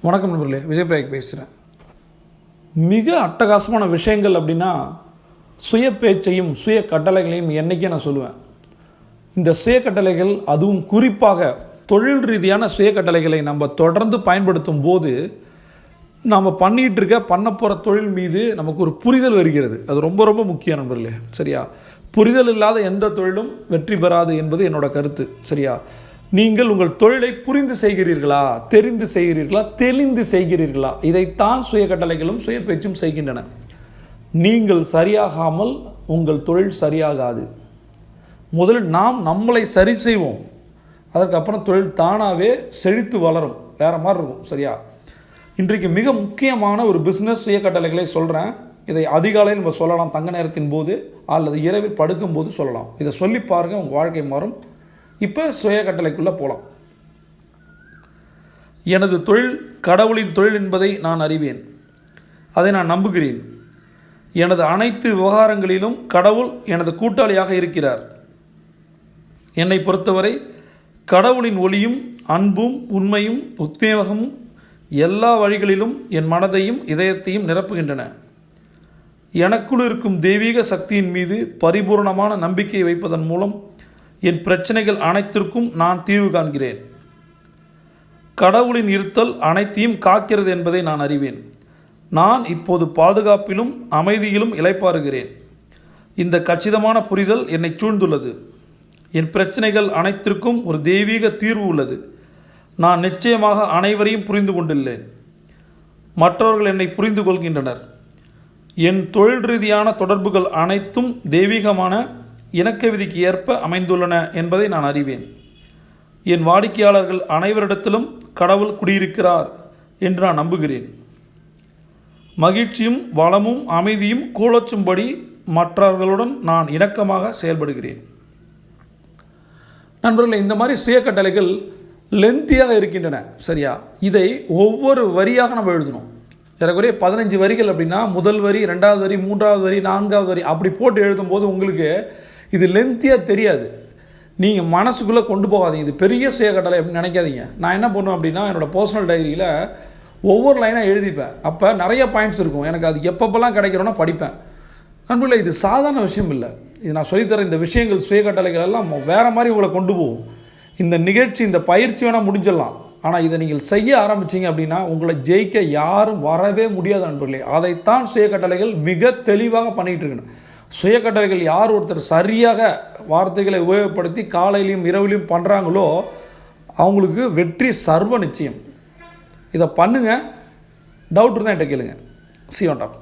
வணக்கம் நண்பர்களே விஜயபிரயாக் பேசுகிறேன் மிக அட்டகாசமான விஷயங்கள் அப்படின்னா சுய பேச்சையும் சுய கட்டளைகளையும் என்றைக்கே நான் சொல்லுவேன். இந்த சுய கட்டளைகள் அதுவும் குறிப்பாக தொழில் ரீதியான சுய கட்டளைகளை நம்ம தொடர்ந்து பயன்படுத்தும் போது நாம் பண்ணிகிட்டு இருக்க பண்ண போகிற தொழில் மீது நமக்கு ஒரு புரிதல் வருகிறது. அது ரொம்ப ரொம்ப முக்கியம் நண்பர்களே சரியா? புரிதல் இல்லாத எந்த தொழிலும் வெற்றி பெறாது என்பது என்னோட கருத்து சரியா? நீங்கள் உங்கள் தொழிலை புரிந்து செய்கிறீர்களா தெரிந்து செய்கிறீர்களா தெளிந்து செய்கிறீர்களா? இதைத்தான் சுய கட்டளைகளும் சுய பேச்சும் செய்கின்றன. நீங்கள் சரியாகாமல் உங்கள் தொழில் சரியாகாது. முதலில் நாம் நம்மளை சரி செய்வோம். அதற்கப்புறம் தொழில் தானாகவே செழித்து வளரும். வேறு மாதிரி இருக்கும் சரியா? இன்றைக்கு மிக முக்கியமான ஒரு பிஸ்னஸ் சுய கட்டளைகளை சொல்கிறேன் இதை அதிகாலையில் நம்ம சொல்லலாம் தங்க நேரத்தின் போது அல்லது இரவில் படுக்கும்போது சொல்லலாம். இதை சொல்லி பாருங்கள் உங்கள் வாழ்க்கை மாறும். இப்போ சுய கட்டளைக்குள்ளே போகலாம் எனது தொழில் கடவுளின் தொழில் என்பதை நான் அறிவேன். அதை நான் நம்புகிறேன். எனது அனைத்து விவகாரங்களிலும் கடவுள் எனது கூட்டாளியாக இருக்கிறார். என்னை பொறுத்தவரை கடவுளின் ஒளியும் அன்பும் உண்மையும் உத்வேகமும் எல்லா வழிகளிலும் என் மனதையும் இதயத்தையும் நிரப்புகின்றன. எனக்குள் இருக்கும் தெய்வீக சக்தியின் மீது பரிபூர்ணமான நம்பிக்கை வைப்பதன் மூலம் என் பிரச்சனைகள் அனைத்திற்கும் நான் தீர்வு காண்கிறேன். கடவுளின் இருத்தல் அனைத்தையும் காக்கிறது என்பதை நான் அறிவேன். நான் இப்போது பாதுகாப்பிலும் அமைதியிலும் இளைப்பாறுகிறேன். இந்த கச்சிதமான புரிதல் என்னை சூழ்ந்துள்ளது. என் பிரச்சனைகள் அனைத்திற்கும் ஒரு தெய்வீக தீர்வு உள்ளது. நான் நிச்சயமாக அனைவரையும் புரிந்து கொண்டுள்ளேன். மற்றவர்கள் என்னை புரிந்து கொள்கின்றனர். என் தொழில் ரீதியான தொடர்புகள் அனைத்தும் தெய்வீகமான இணக்க விதிக்கு ஏற்ப அமைந்துள்ளன என்பதை நான் அறிவேன். என் வாடிக்கையாளர்கள் அனைவரிடத்திலும் கடவுள் குடியிருக்கிறார் என்று நான் நம்புகிறேன். மகிழ்ச்சியும் வளமும் அமைதியும் கூலச்சும்படி மற்றவர்களுடன் நான் இணக்கமாக செயல்படுகிறேன். நண்பர்களே இந்த மாதிரி சுய கட்டளைகள் லென்த்தியாக இருக்கின்றன. சரியா? இதை ஒவ்வொரு வரியாக நம்ம எழுதணும். ஏறக்குறைய பதினஞ்சு வரிகள் அப்படின்னா முதல் வரி ரெண்டாவது வரி மூன்றாவது வரி நான்காவது வரி அப்படி போட்டு எழுதும்போது உங்களுக்கு இது லென்த்தியாக தெரியாது. நீங்கள் மனசுக்குள்ளே கொண்டு போகாதீங்க. இது பெரிய சுயக்கட்டளை அப்படின்னு நினைக்காதீங்க. நான் என்ன பண்ணுவேன் அப்படின்னா என்னோடய பர்சனல் டைரியில் ஒவ்வொரு லைனாக எழுதிப்பேன். அப்போ நிறைய பாயிண்ட்ஸ் இருக்கும். எனக்கு அது எப்பப்பெல்லாம் கிடைக்கிறோன்னா படிப்பேன். நண்பர்களே இது சாதாரண விஷயம் இல்லை. இது நான் சொல்லித்தர இந்த விஷயங்கள் சுயகட்டளைகள் எல்லாம் வேறு மாதிரி உங்களை கொண்டு போகும். இந்த நிகழ்ச்சி இந்த பயிற்சி வேணால் முடிஞ்சிடலாம். ஆனால் இதை நீங்கள் செய்ய ஆரம்பிச்சிங்க அப்படின்னா உங்களை ஜெயிக்க யாரும் வரவே முடியாது நண்பர்களே. அதைத்தான் சுயக்கட்டளைகள் மிக தெளிவாக பண்ணிகிட்டு இருக்கணும். சுயக்கட்டளைகள் யார் ஒருத்தர் சரியாக வார்த்தைகளை உபயோகப்படுத்தி காலையிலையும் இரவிலையும் பண்ணுறாங்களோ அவங்களுக்கு வெற்றி சர்வ நிச்சயம். இதை பண்ணுங்கள் டவுட் இருந்தால் என்கிட்ட கேளுங்க. C on top